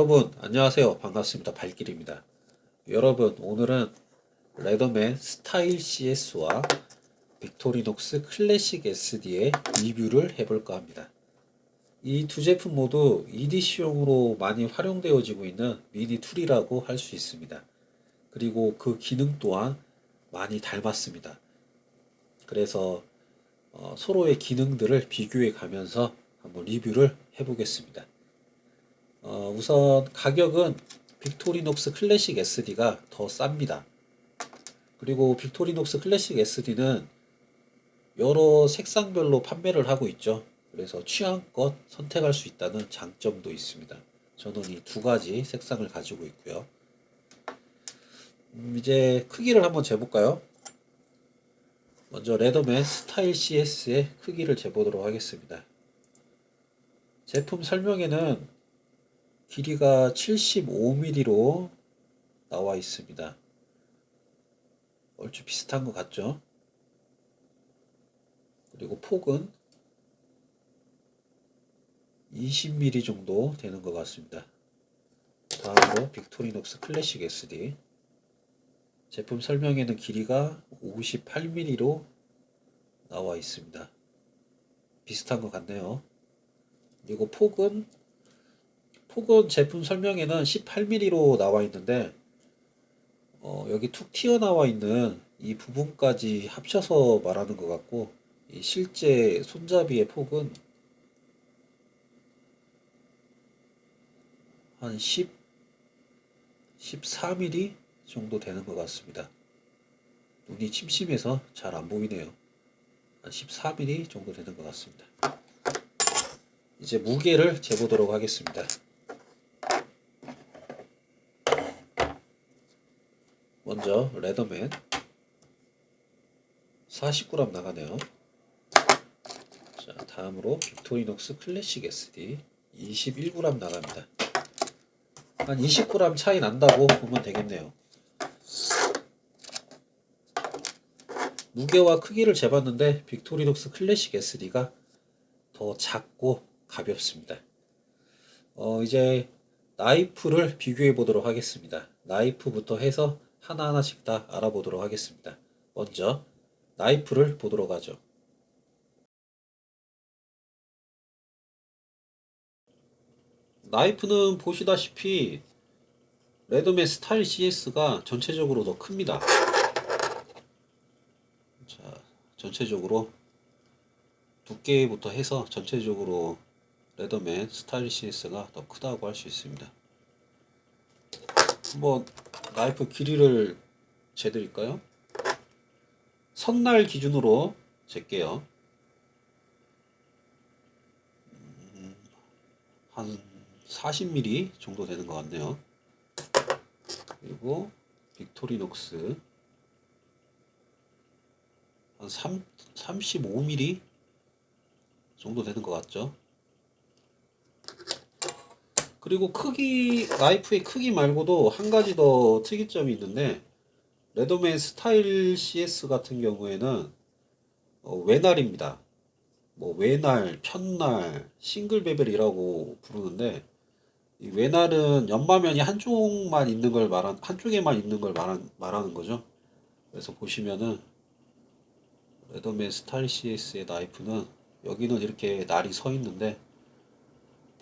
여러분 안녕하세요. 반갑습니다. 발길입니다. 여러분 오늘은 레더맨 스타일 CS와 빅토리녹스 클래식 SD의 리뷰를 해볼까 합니다. 이 두 제품 모두 EDC용으로 많이 활용되어지고 있는 미니 툴이라고 할 수 있습니다. 그리고 그 기능 또한 많이 닮았습니다. 그래서 어, 서로의 기능들을 비교해 가면서 한번 리뷰를 해보겠습니다 어, 우선 가격은 빅토리녹스 클래식 SD가 더 쌉니다. 그리고 빅토리녹스 클래식 SD는 여러 색상별로 판매를 하고 있죠. 그래서 취향껏 선택할 수 있다는 장점도 있습니다. 저는 이 두 가지 색상을 가지고 있고요. 음, 이제 크기를 한번 재볼까요? 먼저 레더맨 스타일 CS의 크기를 재보도록 하겠습니다. 제품 설명에는 길이가 75mm로 나와 있습니다. 얼추 비슷한 것 같죠? 그리고 폭은 20mm 정도 되는 것 같습니다. 다음으로 빅토리녹스 클래식 SD 제품 설명에는 길이가 58mm로 나와 있습니다. 비슷한 것 같네요. 그리고 폭은 폭은 제품 설명에는 18mm로 나와 있는데 어, 여기 툭 튀어나와 있는 이 부분까지 합쳐서 말하는 것 같고 이 실제 손잡이의 폭은 한 10, 14mm 정도 되는 것 같습니다. 눈이 침침해서 잘 안 보이네요. 한 14mm 정도 되는 것 같습니다. 이제 무게를 재보도록 하겠습니다. 먼저 레더맨 40g 나가네요. 자, 다음으로 빅토리녹스 클래식 SD 21g 나갑니다. 한 20g 차이 난다고 보면 되겠네요. 무게와 크기를 재봤는데 빅토리녹스 클래식 SD가 더 작고 가볍습니다. 어, 이제 나이프를 비교해 보도록 하겠습니다. 나이프부터 해서 하나하나씩 다 알아보도록 하겠습니다. 먼저 나이프를 보도록 하죠. 나이프는 보시다시피 레드맨 스타일 CS가 전체적으로 더 큽니다. 자, 전체적으로 두께부터 해서 전체적으로 레더맨 스타일 CS가 더 크다고 할 수 있습니다. 한번 나이프 길이를 재드릴까요? 선날 기준으로 잴게요. 음, 한 40mm 정도 되는 것 같네요. 그리고 빅토리녹스 한 3, 35mm 정도 되는 것 같죠? 그리고 크기 나이프의 크기 말고도 한 가지 더 특이점이 있는데 레더맨 스타일 CS 같은 경우에는 어, 외날입니다. 뭐 외날, 편날, 싱글 베벨이라고 부르는데 이 외날은 연마면이 한쪽만 있는 걸 말한 한쪽에만 있는 걸 말한, 말하는 거죠. 그래서 보시면은 레더맨 스타일 CS의 나이프는 여기는 이렇게 날이 서 있는데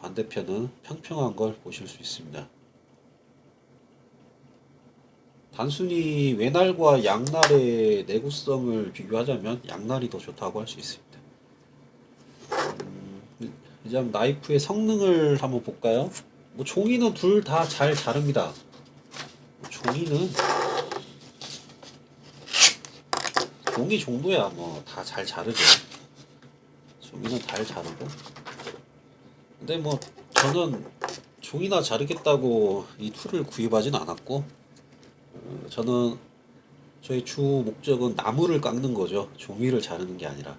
반대편은 평평한 걸 보실 수 있습니다. 단순히 외날과 양날의 내구성을 비교하자면 양날이 더 좋다고 할 수 있습니다. 음, 이제 나이프의 성능을 한번 볼까요? 뭐 종이는 둘 다 잘 자릅니다. 종이는 종이 정도야 뭐 다 잘 자르죠. 종이는 잘 자르고 근데 뭐 저는 종이나 자르겠다고 이 툴을 구입하진 않았고 어, 저는 저희 주 목적은 나무를 깎는 거죠. 종이를 자르는 게 아니라.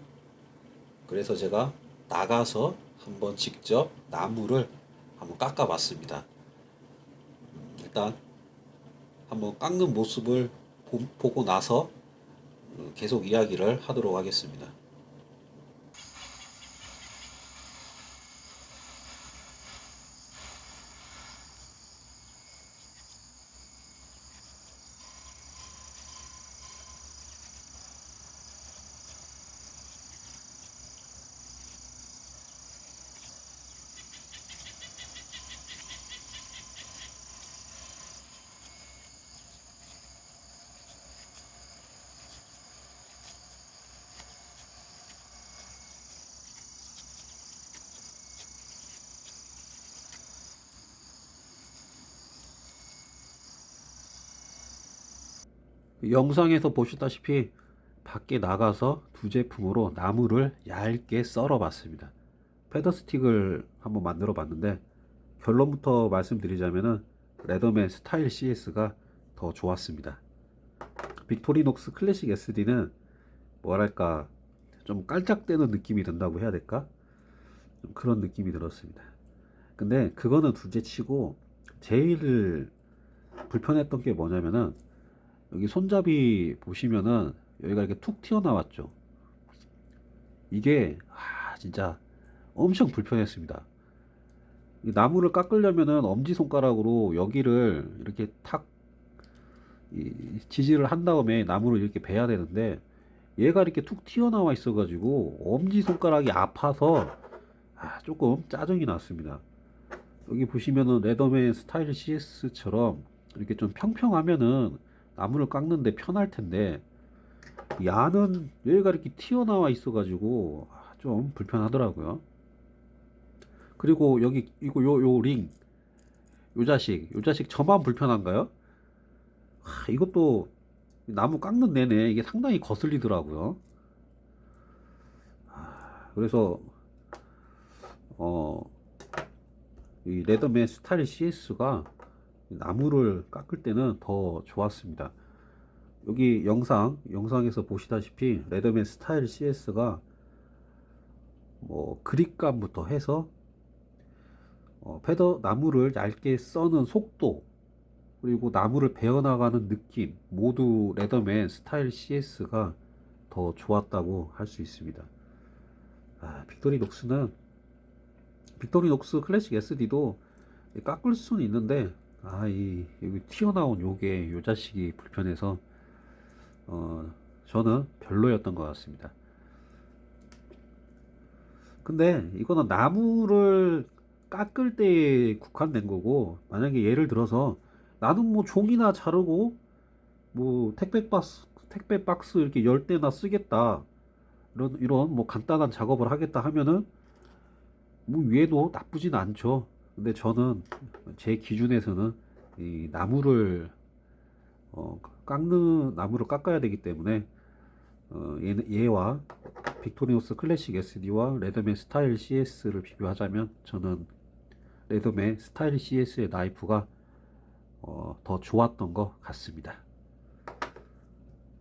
그래서 제가 나가서 한번 직접 나무를 한번 깎아 봤습니다. 음, 일단 한번 깎는 모습을 보, 보고 나서 어, 계속 이야기를 하도록 하겠습니다 영상에서 보셨다시피 밖에 나가서 두 제품으로 나무를 얇게 썰어 봤습니다. 패더 스틱을 한번 만들어 봤는데 결론부터 말씀드리자면은 레더맨 스타일 CS가 더 좋았습니다. 빅토리녹스 클래식 SD는 뭐랄까 좀 깔짝대는 느낌이 든다고 해야 될까? 좀 그런 느낌이 들었습니다. 근데 그거는 둘째 치고 제일 불편했던 게 뭐냐면은 여기 손잡이 보시면은 여기가 이렇게 툭 튀어나왔죠. 이게 아 진짜 엄청 불편했습니다. 이 나무를 깎으려면은 엄지 손가락으로 여기를 이렇게 탁 이, 지지를 한 다음에 나무를 이렇게 베야 되는데 얘가 이렇게 툭 튀어나와 있어가지고 엄지 손가락이 아파서 아, 조금 짜증이 났습니다. 여기 보시면은 레더맨 스타일 CS처럼 이렇게 좀 평평하면은 나무를 깎는데 편할 텐데 야는 여기가 이렇게 튀어나와 있어가지고 아, 좀 불편하더라고요. 그리고 여기 이거 요 요 링, 요 자식, 요 자식 저만 불편한가요? 하, 이것도 나무 깎는 내내 이게 상당히 거슬리더라고요. 아, 그래서 어, 이 레더맨 스타일 CS가 나무를 깎을 때는 더 좋았습니다. 여기 영상, 영상에서 보시다시피 레더맨 스타일 CS가 뭐 그립감부터 해서 어, 패더 나무를 얇게 써는 속도 그리고 나무를 베어나가는 느낌 모두 레더맨 스타일 CS가 더 좋았다고 할 수 있습니다. 아, 빅토리 녹스는 빅토리 녹스 클래식 SD도 깎을 수는 있는데 아, 이 여기 튀어나온 요게 요 자식이 불편해서 어, 저는 별로였던 것 같습니다. 근데 이거는 나무를 깎을 때에 국한된 거고 만약에 예를 들어서 나는 뭐 종이나 자르고 뭐 택배 박스 택배 박스 이렇게 열 대나 쓰겠다 이런 이런 뭐 간단한 작업을 하겠다 하면은 뭐 위에도 나쁘진 않죠. 근데 저는 제 기준에서는 이 나무를 어, 깎는 나무를 깎아야 되기 때문에 어, 얘, 얘와 빅토리오스 클래식 SD와 레더맨 스타일 CS를 비교하자면 저는 레더맨 스타일 CS의 나이프가 어, 더 좋았던 것 같습니다.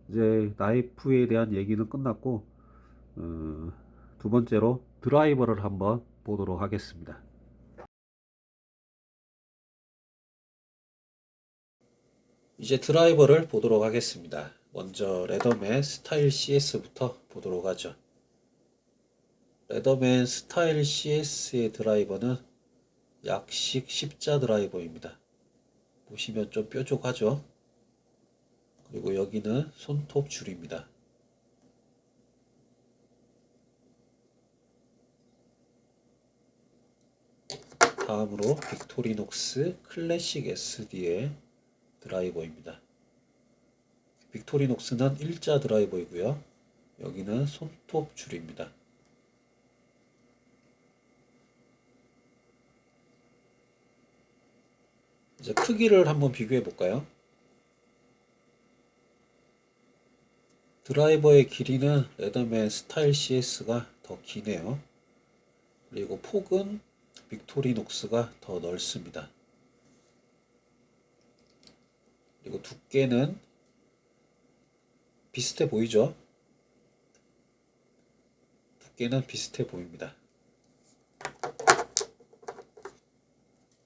이제 나이프에 대한 얘기는 끝났고 어, 두 번째로 드라이버를 한번 보도록 하겠습니다. 이제 드라이버를 보도록 하겠습니다. 먼저 레더맨 스타일 CS부터 보도록 하죠. 레더맨 스타일 CS의 드라이버는 약식 십자 드라이버입니다. 보시면 좀 뾰족하죠? 그리고 여기는 손톱 줄입니다. 다음으로 빅토리녹스 클래식 SD의 드라이버입니다. 빅토리녹스는 일자 드라이버이고요. 여기는 손톱 줄입니다. 이제 크기를 한번 비교해 볼까요? 드라이버의 길이는 레더맨 스타일 CS가 더 기네요. 그리고 폭은 빅토리녹스가 더 넓습니다. 그리고 두께는 비슷해 보이죠? 두께는 비슷해 보입니다.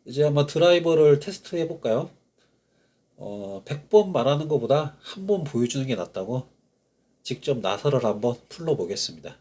이제 한번 드라이버를 테스트 해볼까요? 어, 100번 말하는 것보다 한 번 보여주는 게 낫다고 직접 나사를 한번 풀러 보겠습니다.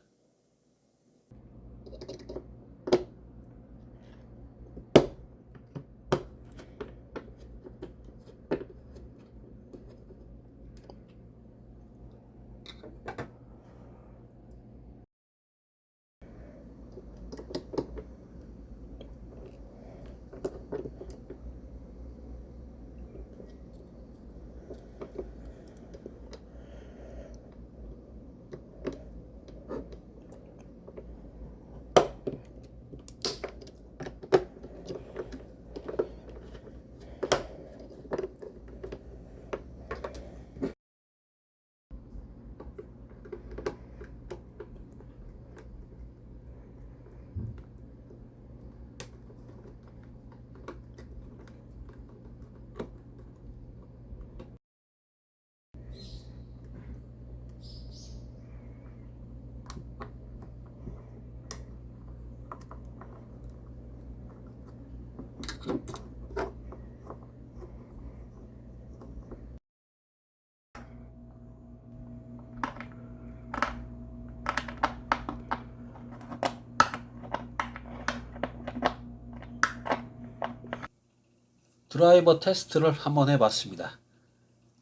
드라이버 테스트를 한번 해봤습니다.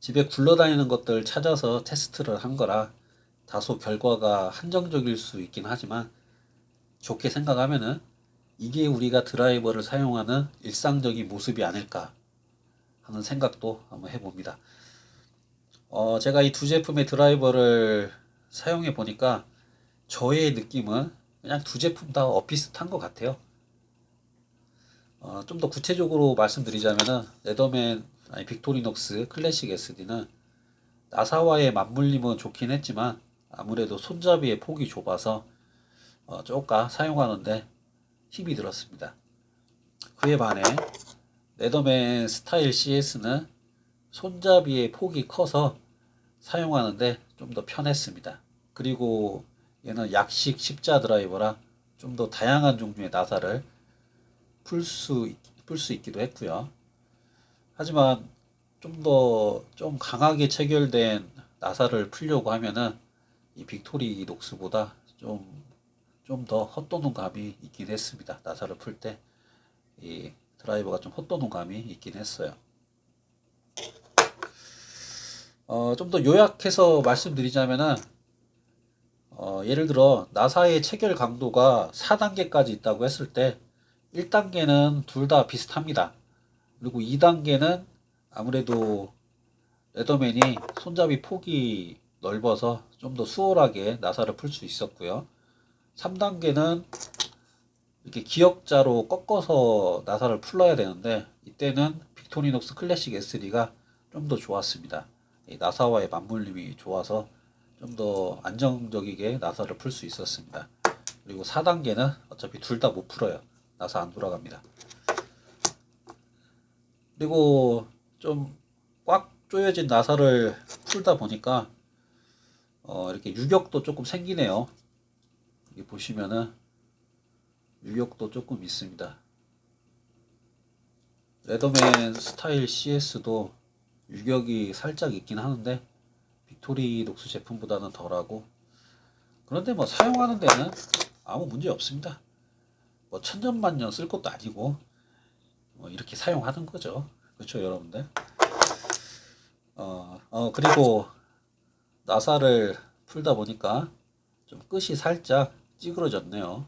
집에 굴러다니는 것들 찾아서 테스트를 한 거라 다소 결과가 한정적일 수 있긴 하지만 좋게 생각하면은 이게 우리가 드라이버를 사용하는 일상적인 모습이 아닐까 하는 생각도 한번 해봅니다. 어, 제가 이 두 제품의 드라이버를 사용해 보니까 저의 느낌은 그냥 두 제품 다 엇비슷한 것 같아요. 어, 좀 더 구체적으로 말씀드리자면은 레더맨 아니 빅토리녹스 클래식 SD는 나사와의 맞물림은 좋긴 했지만 아무래도 손잡이의 폭이 좁아서 어, 조금 사용하는데 힘이 들었습니다. 그에 반해 레더맨 스타일 CS는 손잡이의 폭이 커서 사용하는데 좀 더 편했습니다. 그리고 얘는 약식 십자 드라이버라 좀 더 다양한 종류의 나사를 풀 수 풀 수 있기도 했고요. 하지만 좀더좀 강하게 체결된 나사를 풀려고 하면은 이 빅토리 녹스보다 좀 좀 더 헛도는 감이 있긴 했습니다. 나사를 풀 때 이 드라이버가 좀 헛도는 감이 있긴 했어요. 어, 좀 더 요약해서 말씀드리자면은 어, 예를 들어 나사의 체결 강도가 4단계까지 있다고 했을 때 1단계는 둘 다 비슷합니다. 그리고 2단계는 아무래도 레더맨이 손잡이 폭이 넓어서 좀 더 수월하게 나사를 풀 수 있었고요. 3단계는 이렇게 기역자로 꺾어서 나사를 풀어야 되는데 이때는 빅토리녹스 클래식 S3가 좀 더 좋았습니다. 이 나사와의 맞물림이 좋아서 좀 더 안정적이게 나사를 풀 수 있었습니다. 그리고 4단계는 어차피 둘 다 못 풀어요. 나사 안 돌아갑니다. 그리고 좀 꽉 조여진 나사를 풀다 보니까 어 이렇게 유격도 조금 생기네요. 여기 보시면은 유격도 조금 있습니다. 레더맨 스타일 CS도 유격이 살짝 있긴 하는데 빅토리 녹스 제품보다는 덜하고 그런데 뭐 사용하는 데는 아무 문제 없습니다. 뭐 천년만년 쓸 것도 아니고 뭐 이렇게 사용하는 거죠. 그렇죠, 여러분들? 어, 어 그리고 나사를 풀다 보니까 좀 끝이 살짝 찌그러졌네요.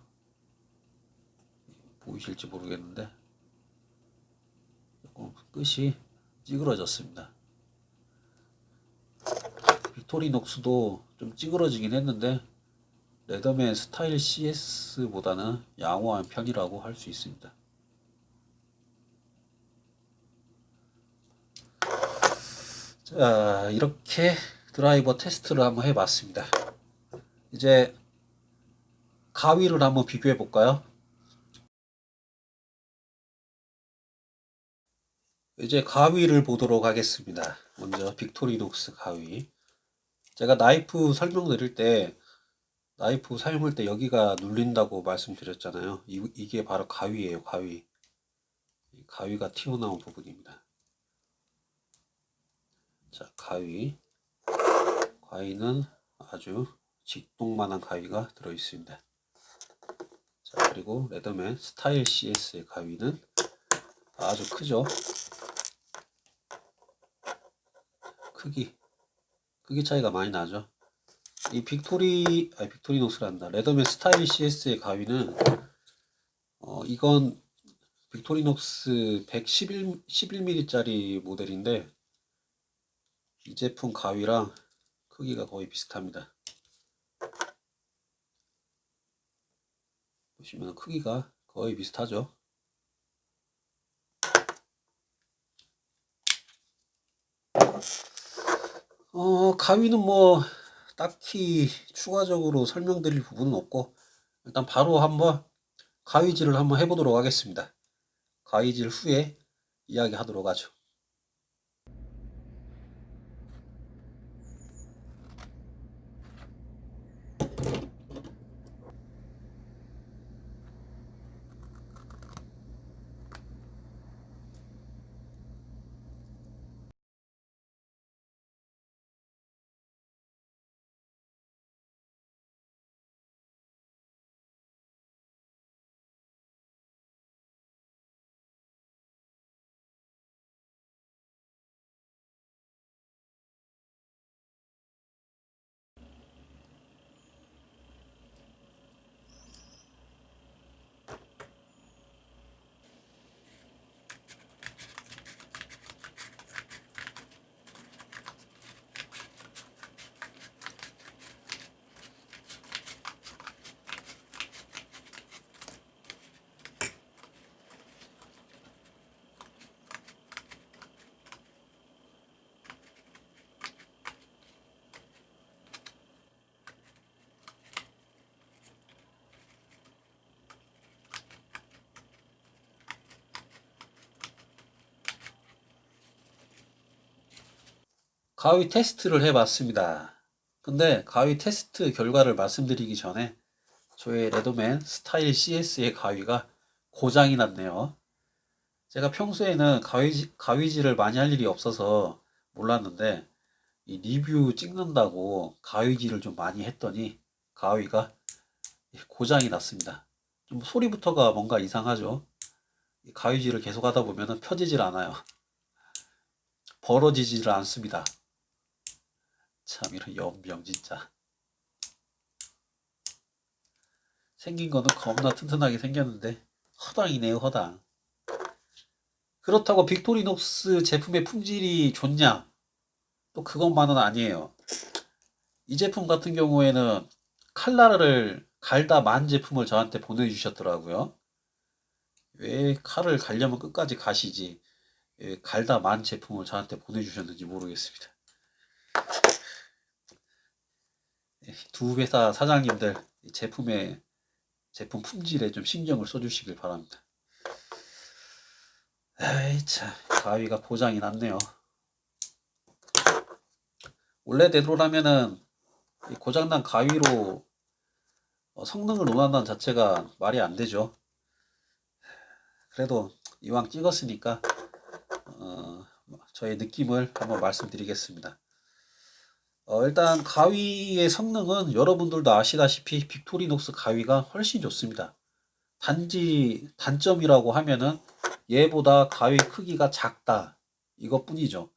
보이실지 모르겠는데 조금 끝이 찌그러졌습니다. 빅토리녹스도 좀 찌그러지긴 했는데 레더맨 스타일 CS보다는 양호한 편이라고 할 수 있습니다. 자, 이렇게 드라이버 테스트를 한번 해봤습니다. 이제 가위를 한번 비교해 볼까요? 이제 가위를 보도록 하겠습니다. 먼저 빅토리녹스 가위. 제가 나이프 설명드릴 때 나이프 사용할 때 여기가 눌린다고 말씀드렸잖아요. 이, 이게 바로 가위예요, 가위. 이 가위가 튀어나온 부분입니다. 자, 가위. 가위는 아주 직동만한 가위가 들어 있습니다. 자, 그리고 레더맨 스타일 CS의 가위는 아주 크죠. 크기, 크기 차이가 많이 나죠. 이 빅토리, 아니 빅토리녹스란다. 레더맨 스타일 CS의 가위는 어 이건 빅토리녹스 111 11mm짜리 모델인데 이 제품 가위랑 크기가 거의 비슷합니다. 보시면 크기가 거의 비슷하죠. 어, 가위는 뭐 딱히 추가적으로 설명드릴 부분은 없고 일단 바로 한번 가위질을 한번 해보도록 하겠습니다. 가위질 후에 이야기하도록 하죠. 가위 테스트를 해봤습니다. 근데 가위 테스트 결과를 말씀드리기 전에 저의 레드맨 스타일 CS의 가위가 고장이 났네요. 제가 평소에는 가위지, 가위질을 많이 할 일이 없어서 몰랐는데 이 리뷰 찍는다고 가위질을 좀 많이 했더니 가위가 고장이 났습니다. 좀 소리부터가 뭔가 이상하죠. 이 가위질을 계속 하다 보면은 펴지질 않아요. 벌어지지를 않습니다. 참 이런 연병 진짜. 생긴 거는 겁나 튼튼하게 생겼는데 허당이네요 허당. 그렇다고 빅토리녹스 제품의 품질이 좋냐? 또 그것만은 아니에요. 이 제품 같은 경우에는 칼날을 갈다 만 제품을 저한테 보내주셨더라고요. 왜 칼을 갈려면 끝까지 가시지? 왜 갈다 만 제품을 저한테 보내주셨는지 모르겠습니다. 두 회사 사장님들 이 제품의 제품 품질에 좀 신경을 써주시길 바랍니다. 아이 참 가위가 고장이 났네요. 원래대로라면은 이 고장난 가위로 어, 성능을 논한다는 자체가 말이 안 되죠. 그래도 이왕 찍었으니까 어, 저의 느낌을 한번 말씀드리겠습니다. 어, 일단 가위의 성능은 여러분들도 아시다시피 빅토리녹스 가위가 훨씬 좋습니다. 단지 단점이라고 하면은 얘보다 가위 크기가 작다 이것뿐이죠.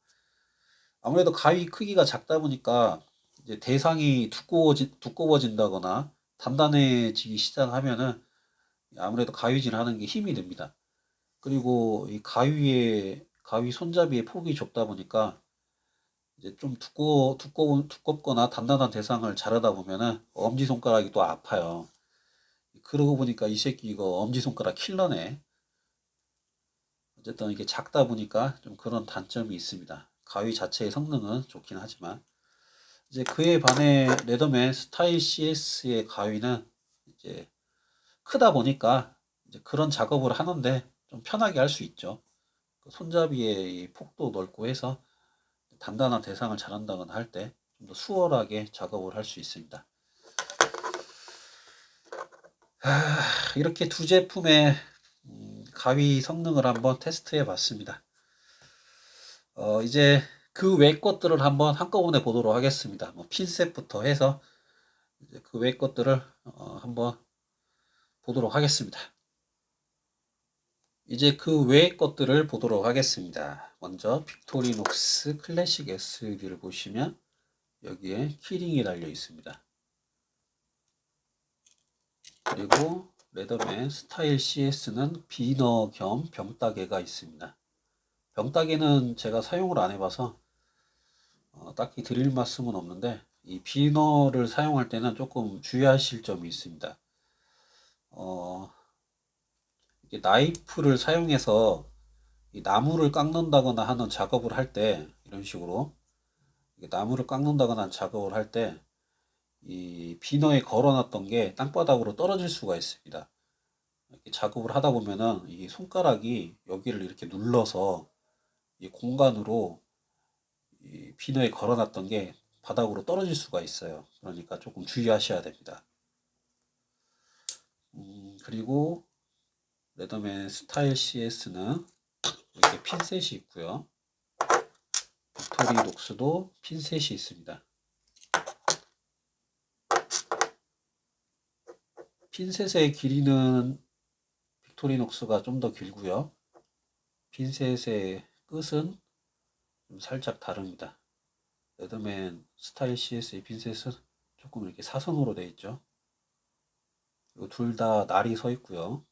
아무래도 가위 크기가 작다 보니까 이제 대상이 두꺼워지, 두꺼워진다거나 단단해지기 시작하면은 아무래도 가위질 하는 게 힘이 듭니다. 그리고 이 가위의 가위 손잡이의 폭이 좁다 보니까 이제 좀 두꺼워 두꺼운 두껍거나 단단한 대상을 자르다 보면은 엄지 손가락이 또 아파요. 그러고 보니까 이 새끼 이거 엄지 손가락 킬러네. 어쨌든 이게 작다 보니까 좀 그런 단점이 있습니다. 가위 자체의 성능은 좋긴 하지만 이제 그에 반해 레더맨 스타일 CS의 가위는 이제 크다 보니까 이제 그런 작업을 하는데 좀 편하게 할 수 있죠. 그 손잡이의 폭도 넓고 해서 단단한 대상을 자른다거나 할 때 좀 더 수월하게 작업을 할 수 있습니다. 아, 이렇게 두 제품의 음, 가위 성능을 한번 테스트해 봤습니다. 어, 이제 그 외 것들을 한번 한꺼번에 보도록 하겠습니다. 뭐 핀셋부터 해서 그 외 것들을 어, 한번 보도록 하겠습니다. 이제 그 외의 것들을 보도록 하겠습니다. 먼저 빅토리녹스 클래식 SUV를 보시면 여기에 키링이 달려 있습니다. 그리고 레더맨 스타일 CS는 비너 겸 병따개가 있습니다. 병따개는 제가 사용을 안 해봐서 어, 딱히 드릴 말씀은 없는데 이 비너를 사용할 때는 조금 주의하실 점이 있습니다. 어, 나이프를 사용해서 이 나무를 깎는다거나 하는 작업을 할 때 이런 식으로 나무를 깎는다거나 하는 작업을 할 때 이 비너에 걸어놨던 게 땅바닥으로 떨어질 수가 있습니다. 이렇게 작업을 하다 보면은 이 손가락이 여기를 이렇게 눌러서 이 공간으로 이 비너에 걸어놨던 게 바닥으로 떨어질 수가 있어요. 그러니까 조금 주의하셔야 됩니다. 음, 그리고 레더맨 스타일 CS는 이렇게 핀셋이 있고요. 빅토리 녹스도 핀셋이 있습니다. 핀셋의 길이는 빅토리 녹스가 좀 더 길고요. 핀셋의 끝은 좀 살짝 다릅니다. 레드맨 스타일 CS의 핀셋은 조금 이렇게 사선으로 되어 있죠. 둘 다 날이 서 있고요.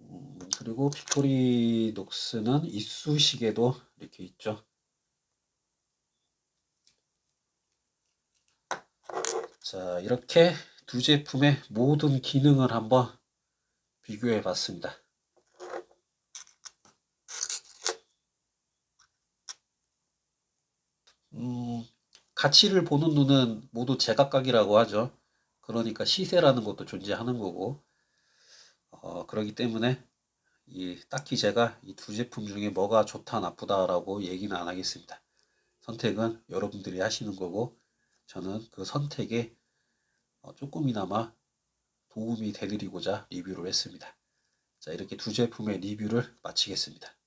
음, 그리고 빅토리녹스는 이쑤시개도 이렇게 있죠. 자, 이렇게 두 제품의 모든 기능을 한번 비교해 봤습니다. 음, 가치를 보는 눈은 모두 제각각이라고 하죠. 그러니까 시세라는 것도 존재하는 거고, 어, 그러기 때문에 이 딱히 제가 이 두 제품 중에 뭐가 좋다 나쁘다라고 얘기는 안 하겠습니다. 선택은 여러분들이 하시는 거고 저는 그 선택에 어, 조금이나마 도움이 되드리고자 리뷰를 했습니다. 자 이렇게 두 제품의 리뷰를 마치겠습니다.